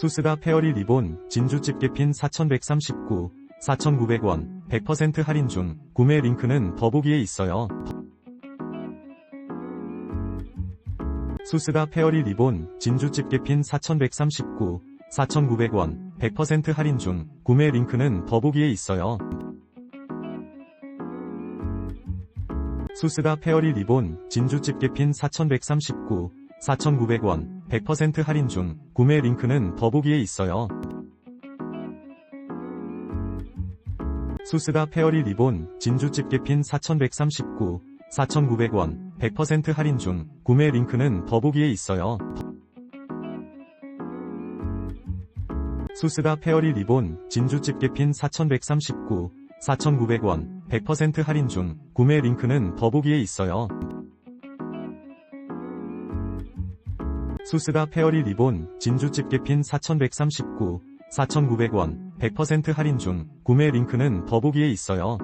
수스가 페어리 리본 진주 집게핀 4139 4,900원 100% 할인 중 구매 링크는 더보기에 있어요. 수스가 페어리 리본 진주 집게핀 4139 4,900원 100% 할인 중 구매 링크는 더보기에 있어요. 수스가 페어리 리본 진주 집게핀 4139 4,900원 100% 할인 중 구매 링크는 더보기에 있어요. 수스가 페어리 리본 진주 집게핀 4139 4,900원 100% 할인 중 구매 링크는 더보기에 있어요. 수스가 페어리 리본 진주 집게핀 4139 4,900원 100% 할인 중 구매 링크는 더보기에 있어요. 수스가 페어리 리본 진주 집게핀 4139 4,900원 100% 할인 중 구매 링크는 더보기에 있어요.